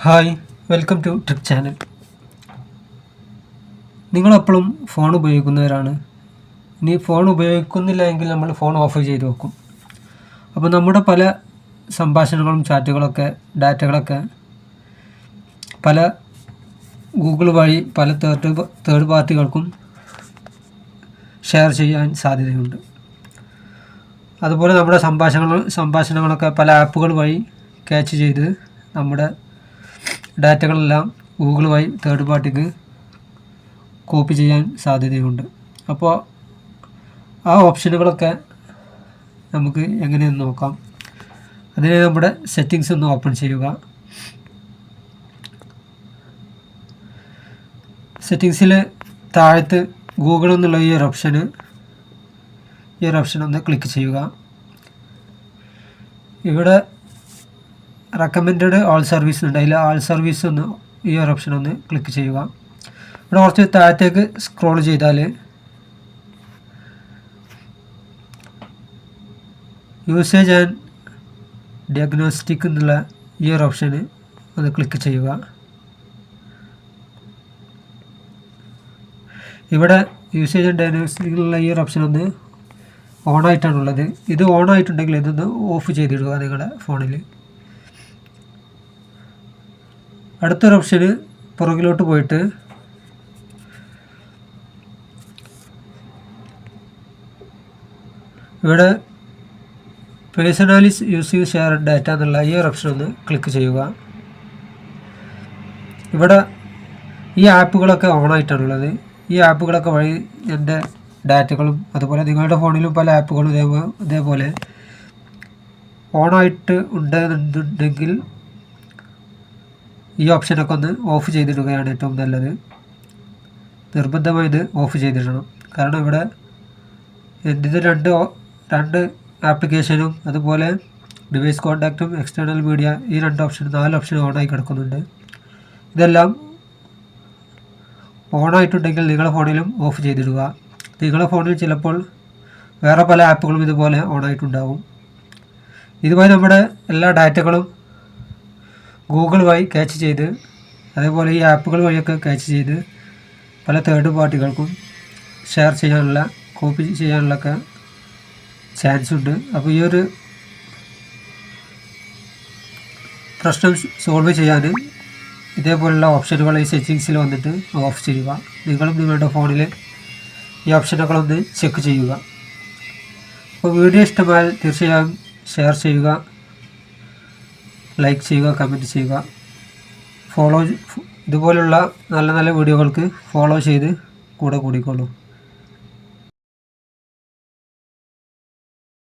Hi welcome to trick channel. നിങ്ങളെപ്പോഴും phone ഉപയോഗിക്കുന്നവരാണ്. ഇനി phone ഉപയോഗിക്കുന്നില്ല എങ്കിൽ നമ്മൾ ഫോൺ ഓഫ് ചെയ്ത് വെക്കും. അപ്പോൾ നമ്മുടെ പല സംഭാഷണങ്ങളും ചാറ്റുകളൊക്കെ ഡാറ്റകളൊക്കെ പല ഗൂഗിൾ വഴി പല തേർഡ് തേർഡ് പാർട്ടികൾക്കും ഷെയർ ചെയ്യാൻ സാധ്യതയുണ്ട്. അതുപോലെ നമ്മുടെ സംഭാഷണങ്ങൾ സംഭാഷണങ്ങളൊക്കെ പല ആപ്പുകൾ വഴി ക്യാച്ച് ചെയ്ത് നമ്മുടെ ഡാറ്റകളെല്ലാം ഗൂഗിൾ വഴി തേർഡ് പാർട്ടിക്ക് കോപ്പി ചെയ്യാൻ സാധ്യതയുണ്ട്. അപ്പോൾ ആ ഓപ്ഷനുകളൊക്കെ നമുക്ക് എങ്ങനെയെന്ന് നോക്കാം. അതിന് നമ്മുടെ സെറ്റിങ്സ് ഒന്ന് ഓപ്പൺ ചെയ്യുക. സെറ്റിങ്സിൽ താഴത്ത് ഗൂഗിൾ എന്നുള്ള ഈ ഒരു ഓപ്ഷന് ഈ ഒരു ഓപ്ഷൻ ഒന്ന് ക്ലിക്ക് ചെയ്യുക. ഇവിടെ റെക്കമെൻഡഡ് ഓൾ സർവീസ് ഉണ്ട്. അതിൽ ആൾ സർവീസ് ഒന്ന് ഈ ഒരു ഓപ്ഷൻ ഒന്ന് ക്ലിക്ക് ചെയ്യുക. ഇവിടെ കുറച്ച് താഴത്തേക്ക് സ്ക്രോൾ ചെയ്താൽ യൂസേജ് ആൻഡ് ഡയഗ്നോസ്റ്റിക് എന്നുള്ള ഈ ഒരു ഓപ്ഷന് ഒന്ന് ക്ലിക്ക് ചെയ്യുക. ഇവിടെ യൂസേജ് ആൻഡ് ഡയഗ്നോസ്റ്റിക് എന്നുള്ള ഈ ഒരു ഓപ്ഷൻ ഒന്ന് ഓണായിട്ടാണുള്ളത് ഇത് ഓണായിട്ടുണ്ടെങ്കിൽ ഇതൊന്ന് ഓഫ് ചെയ്തിടുക നിങ്ങളുടെ ഫോണിൽ അടുത്തൊരു ഓപ്ഷൻ പുറകിലോട്ട് പോയിട്ട് ഇവിടെ പേഴ്സണാലിസ് യൂസിങ് ഷെയർ ഡാറ്റ എന്നുള്ള ഈ ഒരു ഓപ്ഷൻ ഒന്ന് ക്ലിക്ക് ചെയ്യുക. ഇവിടെ ഈ ആപ്പുകളൊക്കെ ഓൺ ആയിട്ടാണുള്ളത് ഈ ആപ്പുകളൊക്കെ വഴി എന്റെ ഡാറ്റകളും അതുപോലെ നിങ്ങളുടെ ഫോണിലും പല ആപ്പുകളും ഇതേപോലെ ഇതേപോലെ ഓണായിട്ട് ഉണ്ടെന്നുണ്ടെങ്കിൽ ഈ ഓപ്ഷനൊക്കെ ഒന്ന് ഓഫ് ചെയ്തിടുകയാണ് ഏറ്റവും നല്ലത്. നിർബന്ധമായി ഇത് ഓഫ് ചെയ്തിടണം. കാരണം ഇവിടെ എന്റെ രണ്ട് രണ്ട് ആപ്ലിക്കേഷനും അതുപോലെ ഡിവൈസ് കോൺടാക്റ്റും എക്സ്റ്റേണൽ മീഡിയ ഈ രണ്ട് ഓപ്ഷൻ നാല് ഓപ്ഷൻ ഓണായി കിടക്കുന്നുണ്ട്. ഇതെല്ലാം ഓണായിട്ടുണ്ടെങ്കിൽ നിങ്ങളുടെ ഫോണിലും ഓഫ് ചെയ്തിടുക. നിങ്ങളുടെ ഫോണിൽ ചിലപ്പോൾ വേറെ പല ആപ്പുകളും ഇതുപോലെ ഓണായിട്ടുണ്ടാവും. ഇതുമായി നമ്മുടെ എല്ലാ ഡാറ്റകളും ഗൂഗിൾ വഴി ക്യാച്ച് ചെയ്ത് അതേപോലെ ഈ ആപ്പുകൾ വഴിയൊക്കെ ക്യാച്ച് ചെയ്ത് പല തേർഡ് പാർട്ടികൾക്കും ഷെയർ ചെയ്യാനുള്ള കോപ്പി ചെയ്യാനുള്ളൊക്കെ ചാൻസ് ഉണ്ട്. അപ്പോൾ ഈ ഒരു പ്രശ്നം സോൾവ് ചെയ്യാൻ ഇതേപോലുള്ള ഓപ്ഷനുകൾ ഈ സെറ്റിങ്സിൽ വന്നിട്ട് ഓഫ് ചെയ്യുക. നിങ്ങളും നിങ്ങളുടെ ഫോണിൽ ഈ ഓപ്ഷനുകളൊന്ന് ചെക്ക് ചെയ്യുക. അപ്പോൾ വീഡിയോ ഇഷ്ടമായാൽ തീർച്ചയായും ഷെയർ ചെയ്യുക. ലൈക്ക് ചെയ്യുക കമന്റ് ചെയ്യുക. ഫോളോ ഇതുപോലുള്ള നല്ല നല്ല വീഡിയോകൾക്ക് ഫോളോ ചെയ്ത് കൂടെ കൂടിക്കോളൂ.